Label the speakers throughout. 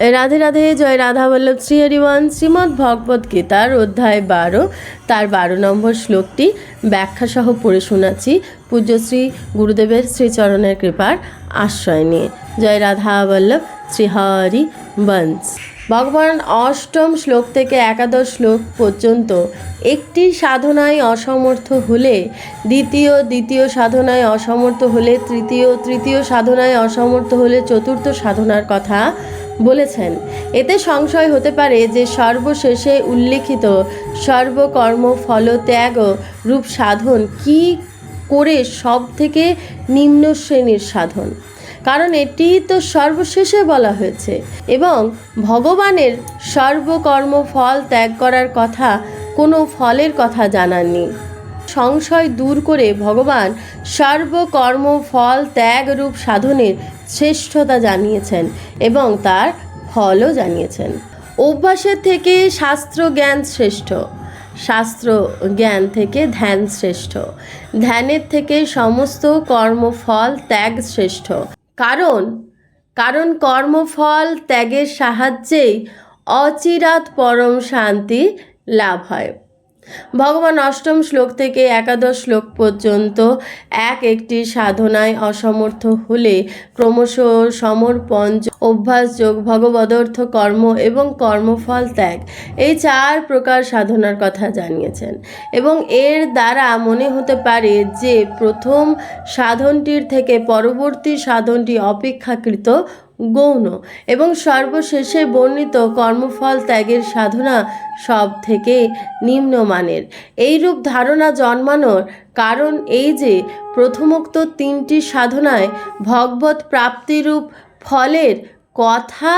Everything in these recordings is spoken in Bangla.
Speaker 1: রাধে রাধে, জয় রাধা বল্লভ, শ্রী হরিবন শ্রীমদ্ ভগবত গীতার অধ্যায় বারো। তার বারো নম্বর শ্লোকটি ব্যাখ্যাসহ পড়ে শোনাচ্ছি। পূজ্যশ্রী গুরুদেবের শ্রীচরণের কৃপার আশ্রয় নিয়ে। জয় রাধা বল্লভ, শ্রী হরি বংশ ভগবান অষ্টম শ্লোক থেকে একাদশ শ্লোক পর্যন্ত একটি সাধনায় অসমর্থ হলে, দ্বিতীয় দ্বিতীয় সাধনায় অসমর্থ হলে, তৃতীয় তৃতীয় সাধনায় অসমর্থ হলে, চতুর্থ সাধনার কথা বলেছেন। এতে সংশয় হতে পারে যে সর্বশেষে উল্লেখিত সর্বকর্ম ফল ত্যাগ রূপ সাধন কি করে সব থেকে নিম্ন শ্রেণির সাধন? কারণ এটি তো সর্বশেষে বলা হয়েছে এবং ভগবানের সর্বকর্ম ফল ত্যাগ করার কথা কোনো ফলের কথা জানাননি। সংশয় দূর করে ভগবান সর্বকর্ম ফল ত্যাগ রূপ সাধনের শ্রেষ্ঠতা জানিয়েছেন এবং তার ফলও জানিয়েছেন। অভ্যাসের থেকে শাস্ত্র জ্ঞান শ্রেষ্ঠ। শাস্ত্র জ্ঞান থেকে ধ্যান শ্রেষ্ঠ। ধ্যানের থেকে সমস্ত কর্মফল ত্যাগ শ্রেষ্ঠ। কারণ কারণ কর্মফল ত্যাগের সাহায্যেই অচিরাত পরম শান্তি লাভ হয়। ভগবান অষ্টম শ্লোক থেকে একাদশ শ্লোক পর্যন্ত এক একটি সাধনায় অসমর্থ হলে ক্রমশ সমর্পণ, অভ্যাস যোগ, ভগবদর্থ কর্ম এবং কর্মফল ত্যাগ, এই চার প্রকার সাধনার কথা জানিয়েছেন। এবং এর দ্বারা মনে হতে পারে যে প্রথম সাধনটির থেকে পরবর্তী সাধনটি অপেক্ষাকৃত গৌণ এবং সর্বশেষে বর্ণিত কর্মফল ত্যাগের সাধনা সব থেকে নিম্নমানের। এইরূপ ধারণা জন্মানোর কারণ এই যে, প্রথমোক্ত তিনটি সাধনায় ভগবত প্রাপ্তিরূপ ফলের কথা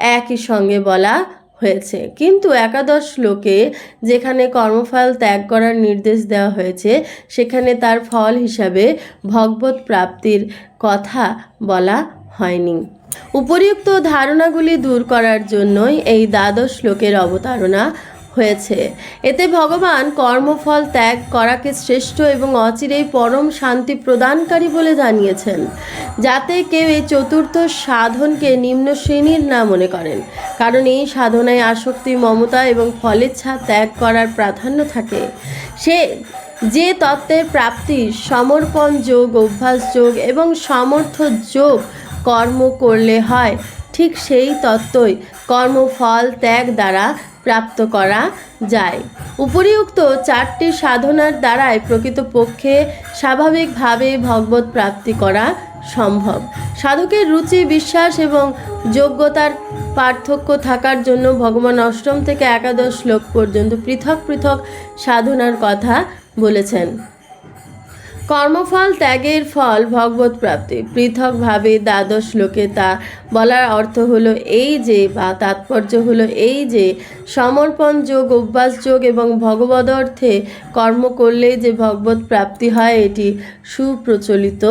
Speaker 1: একই সঙ্গে বলা হয়েছে। কিন্তু একাদশ শ্লোকে যেখানে কর্মফল ত্যাগ করার নির্দেশ দেওয়া হয়েছে, সেখানে তার ফল হিসাবে ভগবত প্রাপ্তির কথা বলা হয়নি। উপরিউক্ত ধারণাগুলি দূর করার জন্যই এই দ্বাদশ শ্লোকের অবতারণা হয়েছে। এতে ভগবান কর্মফল ত্যাগ করাকে শ্রেষ্ঠ এবং অচিরেই পরম শান্তি প্রদানকারী বলে জানিয়েছেন। যাতে কেউ এই চতুর্থ সাধনকে নিম্ন শ্রেণির না মনে করেন, কারণ এই সাধনায় আসক্তি, মমতা এবং ফলেচ্ছা ত্যাগ করার প্রাধান্য থাকে। সে, যে তত্ত্বের প্রাপ্তি সমর্পণ যোগ, অভ্যাস যোগ এবং সমর্থ যোগ কর্ম করলে হয়। ঠিক সেই তত্ত্বই কর্মফল ত্যাগ দ্বারা প্রাপ্ত করা যায়। উপরিউক্ত চারটি সাধনার দ্বারাই প্রকৃতপক্ষে স্বাভাবিকভাবে ভগবত প্রাপ্তি করা সম্ভব। সাধকের রুচি, বিশ্বাস এবং যোগ্যতার পার্থক্য থাকার জন্য ভগবান অষ্টম থেকে একাদশ শ্লোক পর্যন্ত পৃথক পৃথক সাধনার কথা বলেছেন। কর্মফল ত্যাগের ফল ভগবত প্রাপ্তি। পৃথকভাবে দ্বাদশ লোকে তা বলার অর্থ হলো এই যে বা তাৎপর্য হলো এই যে সমর্পণ যোগ, অভ্যাস যোগ এবং ভগবদ অর্থে কর্ম করলে যে ভগবত প্রাপ্তি হয়, এটি সুপ্রচলিত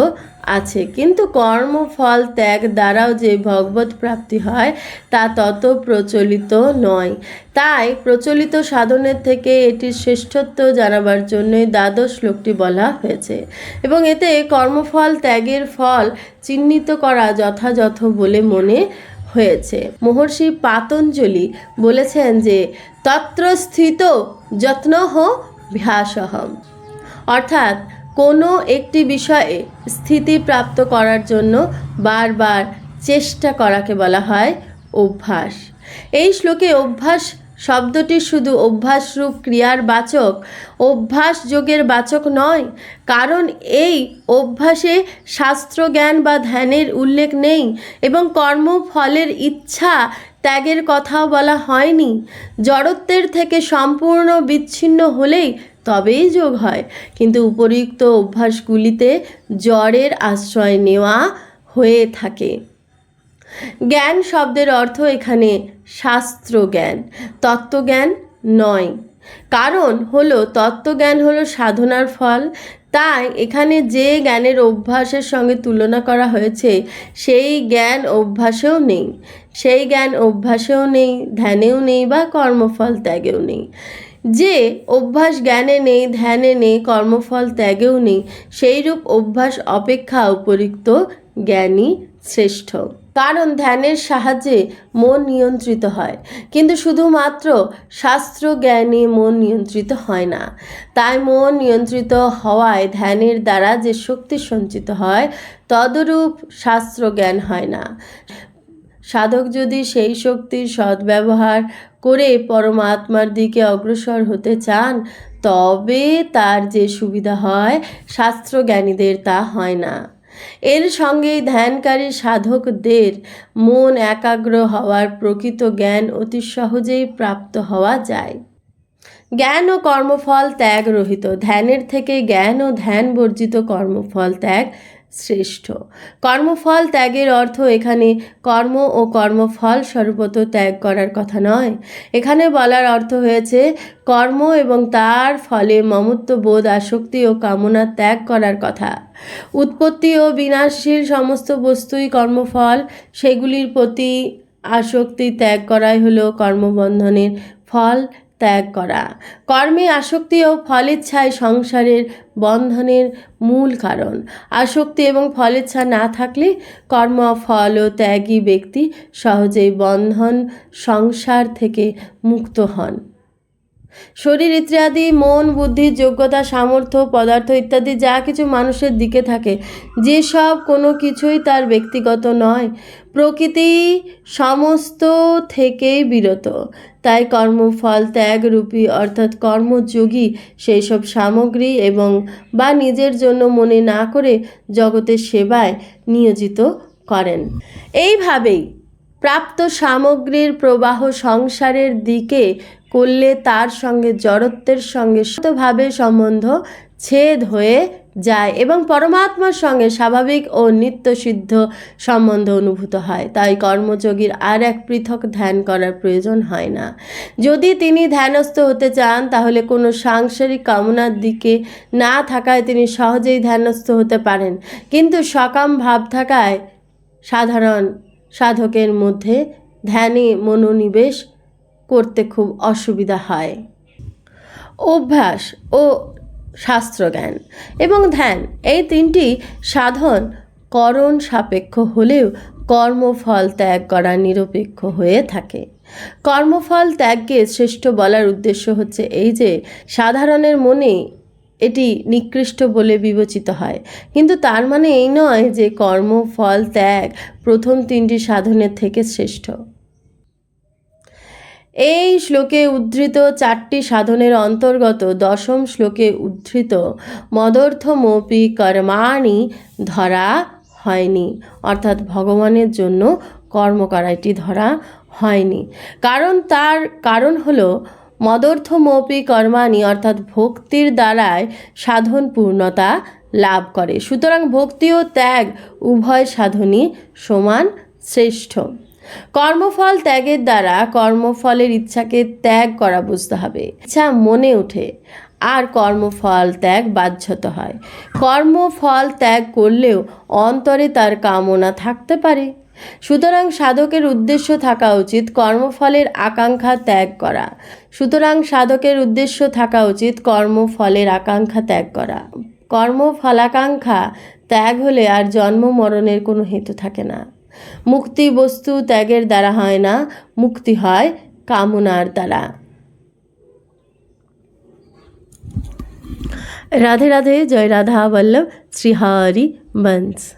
Speaker 1: আছে। কিন্তু কর্মফল, ত্যাগ দ্বারাও যে ভগবত প্রাপ্তি হয়, তা তত প্রচলিত নয়। তাই প্রচলিত সাধনের থেকে এটির শ্রেষ্ঠত্ব জানাবার জন্যই দ্বাদশ শ্লোকটি বলা হয়েছে। এবং এতে কর্মফল, ত্যাগের ফল চিহ্নিত করা যথাযথ বলে মনে হয়েছে। মহর্ষি পাতঞ্জলি বলেছেন যে তত্রস্থিত যত্ন ভ্যাসহম অর্থাৎ কোনো একটি বিষয়ে স্থিতি প্রাপ্ত করার জন্য বারবার চেষ্টা করাকে বলা হয় অভ্যাস। এই শ্লোকে অভ্যাস শব্দটি শুধু অভ্যাসরূপ ক্রিয়ার বাচক, অভ্যাস যোগের বাচক নয়, কারণ এই অভ্যাসে শাস্ত্রজ্ঞান বা ধ্যানের উল্লেখ নেই এবং কর্মফলের ইচ্ছা ত্যাগের কথাও বলা হয়নি। জড়ত্বের থেকে সম্পূর্ণ বিচ্ছিন্ন হলেই তবেই যোগ হয়। কিন্তু উপরিউক্ত অভ্যাসগুলিতে জড়ের আশ্রয় নেওয়া হয়ে থাকে। জ্ঞান শব্দের অর্থ এখানে শাস্ত্র জ্ঞান তত্ত্বজ্ঞান নয়। কারণ হলো, তত্ত্বজ্ঞান হলো সাধনার ফল। তাই এখানে যে জ্ঞানের অভ্যাসের সঙ্গে তুলনা করা হয়েছে, সেই জ্ঞান অভ্যাসেও নেই। সেই জ্ঞান অভ্যাসেও নেই, ধ্যানেও নেই বা কর্মফল ত্যাগেও নেই। যে অভ্যাস জ্ঞানে নেই, ধ্যানে নেই, কর্মফল ত্যাগেও নেই, সেইরূপ অভ্যাস অপেক্ষা উপরিক্ত জ্ঞানী শ্রেষ্ঠ। কারণ ধ্যানের সাহায্যে মন নিয়ন্ত্রিত হয়। কিন্তু শুধুমাত্র শাস্ত্র জ্ঞানে মন নিয়ন্ত্রিত হয় না। তাই মন নিয়ন্ত্রিত হওয়ায় ধ্যানের দ্বারা যে শক্তি সঞ্চিত হয়, তদরূপ শাস্ত্র জ্ঞান হয় না। সাধক যদি সেই শক্তির সদ্ব্যবহার করে পরমাত্মার দিকে অগ্রসর হতে চান, তবে তার যে সুবিধা হয় শাস্ত্রজ্ঞানীদের তা হয় না। এর সঙ্গেই ধ্যানকারী সাধকদের মন একাগ্র হওয়ার প্রকৃত জ্ঞান অতি সহজেই প্রাপ্ত হওয়া যায়। জ্ঞান ও কর্মফল ত্যাগ রহিত। ধ্যানের থেকে জ্ঞান ও ধ্যান বর্জিত কর্মফল ত্যাগ শ্রেষ্ঠ। কর্মফল ত্যাগের অর্থ এখানে কর্ম ও কর্মফল স্বরূপত ত্যাগ করার কথা নয়। এখানে বলার অর্থ হয়েছে, কর্ম এবং তার ফলে মমত্ব, বোধ, আসক্তি ও কামনা ত্যাগ করার কথা। উৎপত্তি ও বিনাশশীল সমস্ত বস্তুই কর্মফল। সেগুলির প্রতি আসক্তি ত্যাগ করাই হলো কর্মবন্ধনের ফল। ত্যাগ করা। কর্মে আসক্তি ও ফলেচ্ছায় সংসারের বন্ধনের মূল কারণ। আসক্তি এবং ফলেচ্ছা না থাকলে কর্ম, ফল ও ত্যাগী ব্যক্তি সহজেই বন্ধন সংসার থেকে মুক্ত হন। শরীর, ইত্যাদি, মন, বুদ্ধি, যোগ্যতা, সামর্থ্য, পদার্থ ইত্যাদি যা কিছু মানুষের দিকে থাকে যেসব কোনো কিছুই তার ব্যক্তিগত নয়। প্রকৃতি সমস্ত থেকেই বিরত। তাই কর্মফল ত্যাগরূপী, অর্থাৎ কর্মযোগী সেই সব সামগ্রী এবং বা নিজের জন্য মনে না করে জগতের সেবায় নিয়োজিত করেন। এইভাবেই প্রাপ্ত সামগ্রীর প্রবাহ সংসারের দিকে করলে তার সঙ্গে জড়ত্বের সঙ্গে ভাবে সম্বন্ধ ছেদ হয়ে যায় এবং পরমাত্মার সঙ্গে স্বাভাবিক ও নিত্যসিদ্ধ সম্বন্ধ অনুভূত হয়। তাই কর্মযোগীর আর এক পৃথক ধ্যান করার প্রয়োজন হয় না। যদি তিনি ধ্যানস্থ হতে চান, তাহলে কোনো সাংসারিক কামনার দিকে না থাকায় তিনি সহজেই ধ্যানস্থ হতে পারেন। কিন্তু সকাম ভাব থাকায় সাধারণ সাধকের মধ্যে ধ্যানে মনোনিবেশ করতে খুব অসুবিধা হয়। অভ্যাস ও শাস্ত্রজ্ঞান। এবং ধ্যান, এই তিনটি সাধন করণ সাপেক্ষ হলেও কর্মফল ত্যাগ করা নিরপেক্ষ হয়ে থাকে। কর্মফল ত্যাগকে শ্রেষ্ঠ বলার উদ্দেশ্য হচ্ছে এই যে, সাধারণের মনে এটি নিকৃষ্ট বলে বিবেচিত হয়। কিন্তু তার মানে এই নয় যে কর্মফল ত্যাগ প্রথম তিনটি সাধনের থেকে শ্রেষ্ঠ। এই শ্লোকে উদ্ধৃত চারটি সাধনের অন্তর্গত দশম শ্লোকে উদ্ধৃত, মদর্থমপি কর্মাণি ধরা হয়নি। অর্থাৎ ভগবানের জন্য কর্ম ধরা হয়নি। কারণ তার কারণ হলো মদর্থমপি কর্মাণি অর্থাৎ ভক্তির দ্বারায় সাধন পূর্ণতা লাভ করে। সুতরাং ভক্তি ও ত্যাগ উভয় সাধনই সমান শ্রেষ্ঠ। কর্মফল ত্যাগের দ্বারা কর্মফলের ইচ্ছাকে ত্যাগ করা বুঝতে হবে। ইচ্ছা মনে ওঠে, আর কর্মফল ত্যাগ বাধ্যত হয়। কর্মফল ত্যাগ করলেও অন্তরে তার কামনা থাকতে পারে। সুতরাং সাধকের উদ্দেশ্য থাকা উচিত কর্মফলের আকাঙ্ক্ষা ত্যাগ করা। সুতরাং সাধকের উদ্দেশ্য থাকা উচিত কর্মফলের আকাঙ্ক্ষা ত্যাগ করা। কর্মফলাকাঙ্ক্ষা ত্যাগ হলে আর জন্ম মরণের কোনো হেতু থাকে না। মুক্তি বস্তু ত্যাগের দ্বারা হয় না, মুক্তি হয় কামনার দ্বারা। রাধে রাধে, জয় রাধা বল্লভ শ্রীহরি বংশ